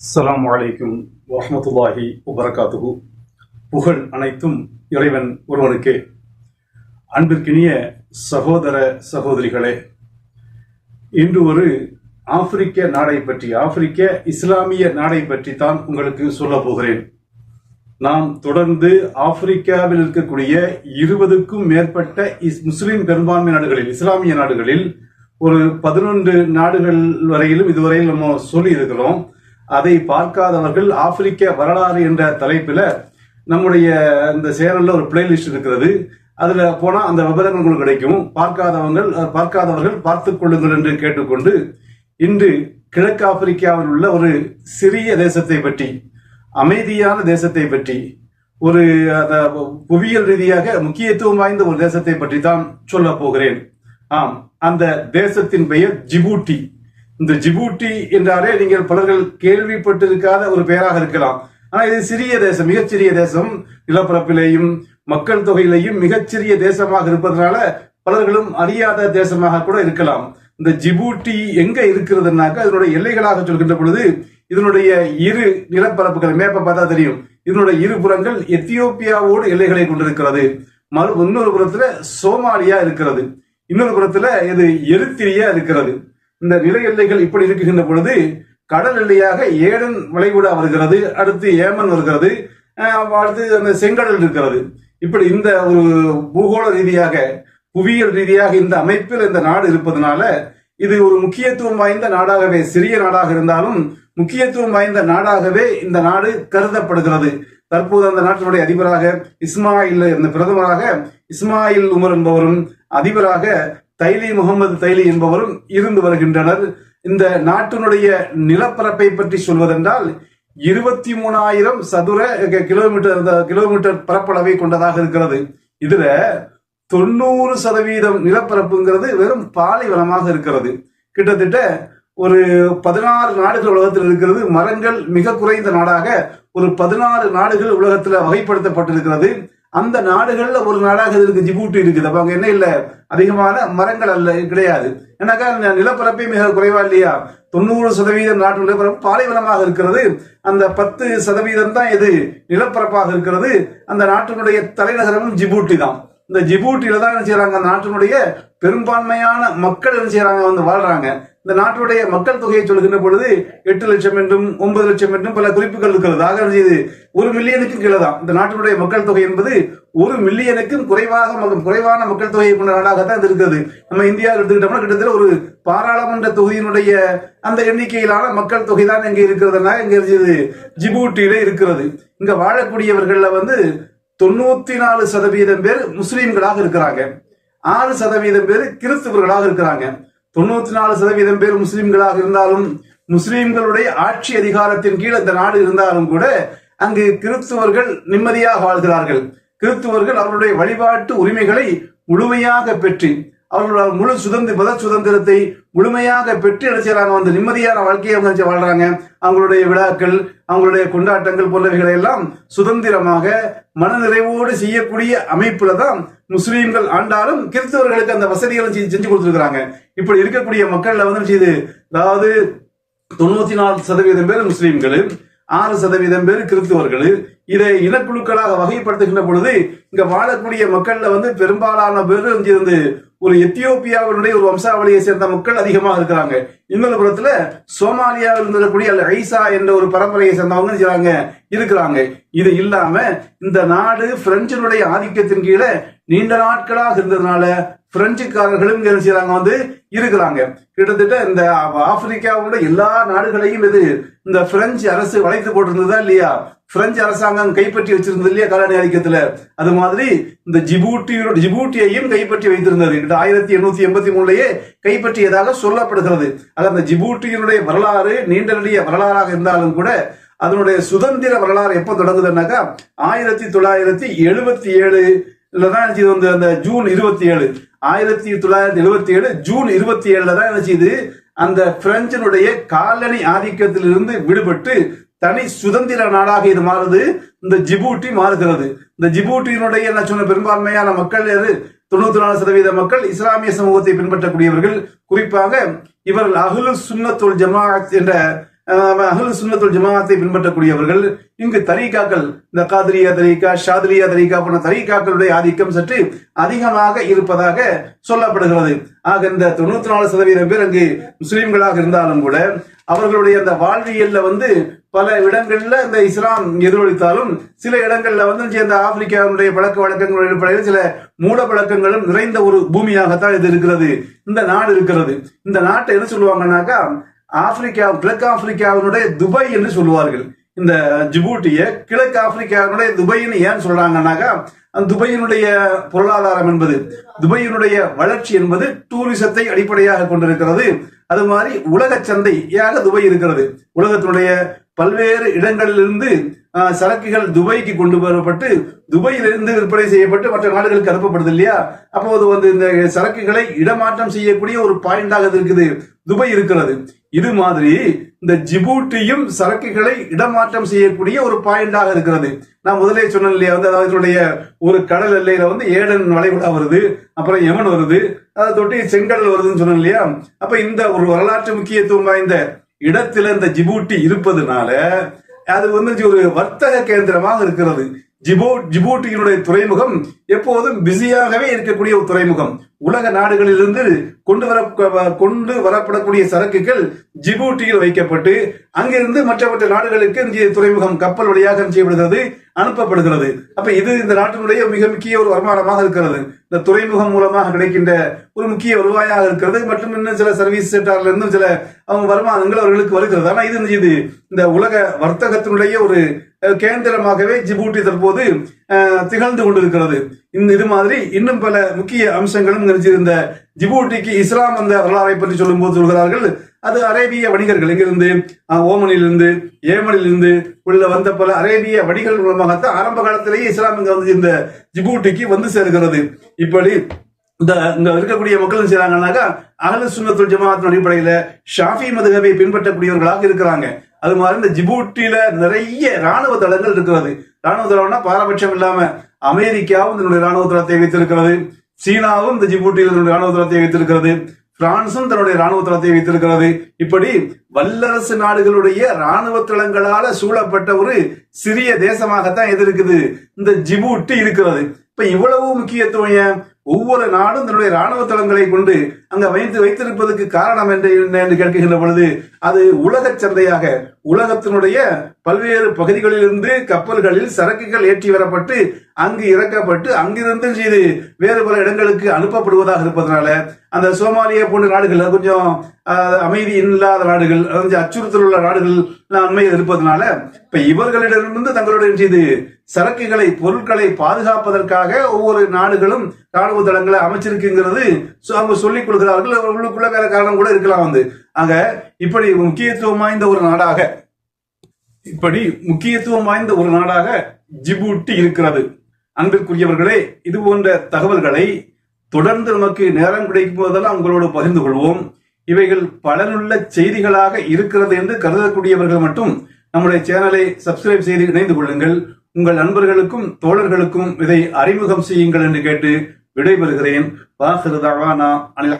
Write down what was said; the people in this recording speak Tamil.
அஸ்லாம் வலைக்கும் வஹமத்துல்லாஹி வபரகாத்துஹு. புகழ் அனைத்தும் இறைவன் ஒருவனுக்கே. அன்பிற்கினிய சகோதர சகோதரிகளே இன்று ஒரு ஆப்பிரிக்க நாடை பற்றி ஆப்பிரிக்க இஸ்லாமிய நாடை பற்றி தான் உங்களுக்கு சொல்ல போகிறேன். நாம் தொடர்ந்து ஆப்பிரிக்காவில் இருக்கக்கூடிய இருபதுக்கும் மேற்பட்ட இஸ்- முஸ்லிம் பெரும்பான்மை நாடுகளில் இஸ்லாமிய நாடுகளில் ஒரு பதினொன்று நாடுகள் வரையிலும் இதுவரையில் நம்ம சொல்லி இருக்கிறோம் அதை பார்க்காதவர்கள் ஆப்பிரிக்க வரலாறு என்ற தலைப்பில் நம்முடைய இந்த சேனலில் ஒரு பிளேலிஸ்ட் இருக்கிறது. அதில் போனால் அந்த விவரங்கள் உங்களுக்கு கிடைக்கும். பார்க்காதவங்கள் பார்க்காதவர்கள் பார்த்து கொள்ளுங்கள் என்று கேட்டுக்கொண்டு இன்று கிழக்கு ஆப்பிரிக்காவில் உள்ள ஒரு சிறிய தேசத்தை பற்றி அமைதியான தேசத்தை பற்றி ஒரு அந்த புவியியல் ரீதியாக முக்கியத்துவம் வாய்ந்த ஒரு தேசத்தை பற்றி தான் சொல்ல போகிறேன். ஆம் அந்த தேசத்தின் பெயர் ஜிபூட்டி. இந்த ஜிபூட்டி என்றாலே நீங்கள் பலர்கள் கேள்விப்பட்டிருக்காத ஒரு பெயராக இருக்கலாம். ஆனா இது சிறிய தேசம் மிகச்சிறிய தேசம். நிலப்பரப்பிலேயும் மக்கள் தொகையிலேயும் மிகச்சிறிய தேசமாக இருப்பதனால பலர்களும் அறியாத தேசமாக கூட இருக்கலாம். இந்த ஜிபூட்டி எங்க இருக்கிறதுனாக்க அதனுடைய எல்லைகளாக சொல்கின்ற பொழுது இதனுடைய இரு நிலப்பரப்புகள் மேப்ப பார்த்தா தெரியும். இதனுடைய இரு புறங்கள் எத்தியோப்பியாவோடு எல்லைகளை கொண்டிருக்கிறது. மறு இன்னொரு புறத்துல சோமாலியா இருக்கிறது. இன்னொரு புறத்துல இது எரித்திரியா இருக்கிறது. இந்த நில எல்லைகள் இப்படி இருக்குகின்ற பொழுது கடல் எல்லையாக ஏடன் வளைகுடா வருகிறது அடுத்து ஏமன் வருகிறது அடுத்து அந்த செங்கடல் இருக்கிறது. இப்படி இந்த ஒரு பூகோள ரீதியாக புவியியல் ரீதியாக இந்த அமைப்பில் இந்த நாடு இருப்பதனால இது ஒரு முக்கியத்துவம் வாய்ந்த நாடாகவே சிறிய நாடாக இருந்தாலும் முக்கியத்துவம் வாய்ந்த நாடாகவே இந்த நாடு கருதப்படுகிறது. தற்போது அந்த நாட்டினுடைய அதிபராக இஸ்மாயில் இந்த பிரதமராக இஸ்மாயில் உமர் என்பவரும் அதிபராக தைலி முகமது தைலி என்பவரும் இருந்து வருகின்றனர். இந்த நாட்டினுடைய நிலப்பரப்பை பற்றி சொல்வதென்றால் இருபத்தி மூணாயிரம் சதுர கிலோமீட்டர் கிலோமீட்டர் பரப்பளவை கொண்டதாக இருக்கிறது. இதுல தொண்ணூறு சதவீதம் நிலப்பரப்புங்கிறது வெறும் பாலைவனமாக இருக்கிறது. கிட்டத்தட்ட ஒரு பதினாறு நாடுகள் உலகத்தில் இருக்கிறது. மரங்கள் மிக குறைந்த நாடாக ஒரு பதினாறு நாடுகள் உலகத்துல வகைப்படுத்தப்பட்டிருக்கிறது. அந்த நாடுகள்ல ஒரு நாடாக இது இருக்கு ஜிபூட்டி இருக்குது. அப்ப அங்க என்ன இல்ல? அதிகமான மரங்கள் அல்ல கிடையாது. ஏன்னாக்கா நிலப்பரப்பே மிக குறைவா இல்லையா? தொண்ணூறு சதவீதம் நாட்டு நிலப்பரப்பு பாலைவனமாக இருக்கிறது. அந்த பத்து சதவீதம் தான் இது நிலப்பரப்பாக இருக்கிறது. அந்த நாட்டினுடைய தலைநகரமும் ஜிபூட்டி தான். இந்த ஜிபூட்டியில தான் என்ன செய்யறாங்க அந்த நாட்டினுடைய பெரும்பான்மையான மக்கள் என்ன செய்யறாங்க வந்து வாழ்றாங்க. இந்த நாட்டுடைய மக்கள் தொகையை சொல்கின்ற பொழுது எட்டு லட்சம் என்றும் ஒன்பது லட்சம் என்றும் பல குறிப்புகள் இருக்கிறது. ஆக இது ஒரு மில்லியனுக்கும் கீழே தான். இந்த நாட்டினுடைய மக்கள் தொகை என்பது ஒரு மில்லியனுக்கும் குறைவாக மக- குறைவான மக்கள் தொகையை கொண்ட நாடாகத்தான் இது இருக்கிறது. நம்ம இந்தியாவில் எடுத்துக்கிட்டோம்னா கிட்டத்தட்ட ஒரு பாராளுமன்ற தொகுதியினுடைய அந்த எண்ணிக்கையிலான மக்கள் தொகை தான் இங்க இருக்கிறதுனா இங்க இருக்குது ஜிபூட்டியில இருக்கிறது. இங்க வாழக்கூடியவர்கள்ல வந்து தொண்ணூத்தி நாலு சதவீதம் பேர் முஸ்லீம்களாக இருக்கிறாங்க. ஆறு சதவீதம் பேர் கிறிஸ்துவர்களாக இருக்கிறாங்க. தொண்ணூத்தி நாலு சதவீதம் பேர் முஸ்லீம்களாக இருந்தாலும் முஸ்லீம்களுடைய ஆட்சி அதிகாரத்தின் கீழ் அந்த நாடு இருந்தாலும் கூட அங்கு கிறிஸ்துவர்கள் நிம்மதியாக வாழ்கிறார்கள். கிறிஸ்துவர்கள் அவருடைய வழிபாட்டு உரிமைகளை முழுமையாக பெற்று அவர்களோட முழு சுதந்திர மத சுதந்திரத்தை முழுமையாக பெற்று என்ன செய்யறாங்க? வந்து நிம்மதியான வாழ்க்கையை அவங்க வாழ்றாங்க. அவங்களுடைய விழாக்கள் அவங்களுடைய கொண்டாட்டங்கள் போன்றவைகளை எல்லாம் சுதந்திரமாக மனநிறைவோடு செய்யக்கூடிய அமைப்புல தான் முஸ்லீம்கள் ஆண்டாலும் கிறிஸ்தவர்களுக்கு அந்த வசதிகளை செஞ்சு செஞ்சு கொடுத்துருக்காங்க இப்படி இருக்கக்கூடிய மக்கள்ல வந்து செய்து அதாவது தொண்ணூத்தி நாலு சதவீதம் பேர் முஸ்லீம்கள். ஆறு சதவீதம் பேர் கிறிஸ்துவர்கள். இதை இனக்குழுக்களாக வகைப்படுத்துகின்ற பொழுது இங்க வாழக்கூடிய மக்கள்ல வந்து பெரும்பாலான பேர் இருந்து ஒரு எத்தியோப்பியாவினுடைய ஒரு வம்சாவளியை சேர்ந்த மக்கள் அதிகமாக இருக்கிறாங்க. இன்னொரு புறத்துல சோமாலியாவில் இருக்கக்கூடிய அல் ஐசா என்ற ஒரு பரம்பரையை சேர்ந்தவங்க என்ன செய்றாங்க இருக்கிறாங்க. இது இல்லாம இந்த நாடு பிரெஞ்சினுடைய ஆதிக்கத்தின் கீழே நீண்ட நாட்களாக இருந்ததுனால பிரெஞ்சுக்காரர்களும் என்ன செய்யறாங்க வந்து இருக்கிறாங்க. கிட்டத்தட்ட இந்த ஆப்பிரிக்காவோட எல்லா நாடுகளையும் இது இந்த பிரெஞ்சு அரசு வளைத்து போட்டிருந்ததா இல்லையா? பிரெஞ்சு அரசாங்கம் கைப்பற்றி வச்சிருந்தது இல்லையா காலனி ஆதிக்கத்துல? அது மாதிரி இந்த ஜிபூட்டியோட ஜிபூட்டியையும் கைப்பற்றி வைத்திருந்தது. கிட்ட ஆயிரத்தி எண்ணூத்தி எண்பத்தி மூணுலயே கைப்பற்றியதாக சொல்லப்படுகிறது. அது அந்த ஜிபூட்டியினுடைய வரலாறு நீண்ட நெடிய வரலாறாக இருந்தாலும் கூட அதனுடைய சுதந்திர வரலாறு எப்போ தொடங்குதுன்னாக்கா ஆயிரத்தி தொள்ளாயிரத்தி எழுபத்தி ஏழு தான் இது வந்து அந்த ஜூன் இருபத்தி ஏழு ஆயிரத்தி தொள்ளாயிரத்தி எழுபத்தி ஏழு ஜூன் இருபத்தி ஏழுல தான் என்ன செய்யுது அந்த பிரெஞ்சினுடைய காலனி ஆதிக்கத்திலிருந்து விடுபட்டு தனி சுதந்திர நாடாக இது மாறுது. இந்த ஜிபூட்டி மாறுகிறது. இந்த ஜிபூட்டியினுடைய நான் சொன்ன பெரும்பான்மையான மக்கள் தொண்ணூத்தி நாலு சதவீத மக்கள் இஸ்லாமிய சமூகத்தை பின்பற்றக்கூடியவர்கள். குறிப்பாக இவர்கள் அகுலு சுன்னத்துல் ஜமாத் என்ற அகல் சுன்னத்துல் ஜமாத்தை பின்பற்றக்கூடியவர்கள் இங்கு தரீகாக்கள் இந்த காதிரியா தரீகா ஷாதிரியா தரீகா போன்ற தரீகாக்களுடைய ஆதிக்கம் சற்று அதிகமாக இருப்பதாக சொல்லப்படுகிறது. ஆக இந்த தொண்ணூத்தி நாலு சதவீதம் பேர் அங்கு முஸ்லீம்களாக இருந்தாலும் கூட அவர்களுடைய அந்த வாழ்வியல்ல வந்து பல இடங்கள்ல இந்த இஸ்லாம் எதிரொலித்தாலும் சில இடங்கள்ல வந்து இந்த ஆப்பிரிக்காவுடைய பழக்க வழக்கங்கள் அடிப்படையில் சில மூட பழக்கங்களும் நிறைந்த ஒரு பூமியாகத்தான் இது இருக்கிறது. இந்த நாடு இருக்கிறது. இந்த நாட்டை என்ன சொல்லுவாங்கன்னாக்கா ஆப்பிரிக்கா கிழக்கு ஆப்பிரிக்காவினுடைய துபாய் என்று சொல்லுவார்கள். இந்த ஜிபூட்டிய கிழக்கு ஆப்பிரிக்காவினுடைய துபைன்னு ஏன் சொல்றாங்கன்னாக்கா அந்த பொருளாதாரம் என்பது துபையினுடைய வளர்ச்சி என்பது டூரிசத்தை அடிப்படையாக கொண்டிருக்கிறது. அது மாதிரி உலக சந்தையாக துபை இருக்கிறது. உலகத்தினுடைய பல்வேறு இடங்களிலிருந்து ஆஹ், சரக்குகள் துபாய்க்கு கொண்டு வரப்பட்டு துபாயிலிருந்து விற்பனை செய்யப்பட்டு மற்ற நாடுகளுக்கு அனுப்பப்படுது இல்லையா? அப்போது வந்து இந்த சரக்குகளை இடமாற்றம் செய்யக்கூடிய ஒரு பாயிண்டாக இருக்குது. துபாய் இருக்கிறது. இது மாதிரி இந்த ஜிபூட்டியும் சரக்குகளை இடமாற்றம் செய்யக்கூடிய ஒரு பாயிண்டாக இருக்கிறது. நான் முதலே சொன்னேன் இல்லையா வந்து அதாவது இதனுடைய ஒரு கடல் எல்லையில வந்து ஏடன் வளைகுடா வருது அப்புறம் யமன் வருது அதை தொட்டி செங்கடல் வருதுன்னு சொன்னேன் இல்லையா? அப்ப இந்த ஒரு வரலாற்று முக்கியத்துவம் வாய்ந்த இடத்துல இந்த ஜிபூட்டி இருப்பதுனால அது வந்து ஒரு வர்த்தக கேந்திரமாக இருக்கிறது. ஜிபோ ஜிபூட்டியினுடைய துறைமுகம் எப்போதும் பிஸியாகவே இருக்கக்கூடிய ஒரு துறைமுகம். உலக நாடுகளிலிருந்து கொண்டு வர கொண்டு வரப்படக்கூடிய சரக்குகள் ஜிபூட்டியில் வைக்கப்பட்டு அங்கிருந்து மற்ற மற்ற நாடுகளுக்கு இந்திய துறைமுகம் கப்பல் வழியாக செய்யப்படுகிறது அனுப்பப்படுகிறது. அப்ப இது இந்த நாட்டினுடைய மிக முக்கிய ஒரு வருமானமாக இருக்கிறது. இந்த துறைமுகம் மூலமாக கிடைக்கின்ற ஒரு முக்கிய வருவாயாக இருக்கிறது. மற்றும் இன்னும் சில சர்வீஸ் செக்டார்ல இருந்தும் சில அவங்க வருமானங்கள் அவர்களுக்கு வருகிறது. ஆனா இது இது இந்த உலக வர்த்தகத்தினுடைய ஒரு கேந்திரமாகவே ஜிபூட்டி தற்போது திகழ்ந்து கொண்டிருக்கிறது. இந்த இது மாதிரி இன்னும் பல முக்கிய அம்சங்களும் நினைச்சிருந்த ஜிபூட்டிக்கு இஸ்லாம் அந்த வரலாறை பற்றி சொல்லும் போது சொல்கிறார்கள். அது அரேபிய வணிகர்கள் இங்கிருந்து ஓமனிலிருந்து ஏமனிலிருந்து உள்ள வந்த பல அரேபிய வணிகர்கள் மூலமாகத்தான் ஆரம்ப காலத்திலேயே இஸ்லாம் இங்க வந்து இந்த ஜிபூட்டிக்கு வந்து சேர்கிறது. இப்படி இந்த இங்க இருக்கக்கூடிய மக்கள் செய்யறாங்கன்னாக்கா அகல சுன்னத்துல் ஜமாத்தின் அடிப்படையில ஷாஃபி மதுகவை பின்பற்றக்கூடியவர்களாக இருக்கிறாங்க. அது மாதிரி இந்த ஜிபூட்டில நிறைய ராணுவ தளங்கள் இருக்கிறது. ராணுவ தளம்னா பாரபட்சம் இல்லாம அமெரிக்காவும் தன்னுடைய ராணுவ தளத்தை வைத்திருக்கிறது. சீனாவும் இந்த ஜிபூட்டியில் தன்னுடைய ராணுவ தளத்தை வைத்திருக்கிறது. பிரான்சும் தன்னுடைய ராணுவ தளத்தை வைத்திருக்கிறது. இப்படி வல்லரசு நாடுகளுடைய ராணுவ தளங்களால சூழப்பட்ட ஒரு சிறிய தேசமாகத்தான் எது இருக்குது. இந்த ஜிபூட்டி இருக்கிறது. இப்ப இவ்வளவு முக்கியத்துவம் ஏன்? ஒவ்வொரு நாடும் தன்னுடைய ராணுவ தளங்களை கொண்டு அங்க வைத்து வைத்திருப்பதற்கு காரணம் என்று என்ன என்று கேட்கின்ற பொழுது அது உலக சந்தையாக உலகத்தினுடைய பல்வேறு பகுதிகளிலிருந்து கப்பல்களில் சரக்குகள் ஏற்றி வரப்பட்டு அங்கு இறக்கப்பட்டு அங்கிருந்து செய்து வேறு பல இடங்களுக்கு அனுப்பப்படுவதாக இருப்பதனால அந்த சோமாலியா போன்ற நாடுகள் கொஞ்சம் அமைதி இல்லாத நாடுகள் அதாவது அச்சுறுத்தல் உள்ள நாடுகள் அண்மையில் இருப்பதனால இப்ப இவர்களிடமிருந்து தங்களுடைய சரக்குகளை பொருட்களை பாதுகாப்பதற்காக ஒவ்வொரு நாடுகளும் ராணுவ தளங்களை அமைச்சிருக்குங்கிறது அவங்க சொல்லிக் கொள்கிறார்கள் அவர்களுக்குள்ள காரணம் கூட இருக்கலாம் வந்து. ஆக இப்படி முக்கியத்துவம் வாய்ந்த ஒரு நாடாக இப்படி முக்கியத்துவம் வாய்ந்த ஒரு நாடாக ஜிபூட்டி இருக்கிறது. அன்பிற்குரியவர்களே இது போன்ற தகவல்களை தொடர்ந்து நமக்கு நேரம் கிடைக்கும் போதெல்லாம் உங்களோடு பகிர்ந்து கொள்வோம். இவைகள் பலனுள்ள செய்திகளாக இருக்கிறது என்று கருதக்கூடியவர்கள் மட்டும் நம்முடைய சேனலை சப்ஸ்கிரைப் செய்து இணைந்து கொள்ளுங்கள். உங்கள் நண்பர்களுக்கும் தோழர்களுக்கும் இதை அறிமுகம் செய்யுங்கள் என்று கேட்டு விடைபெறுகிறேன். வாசிறுதாவானா அனில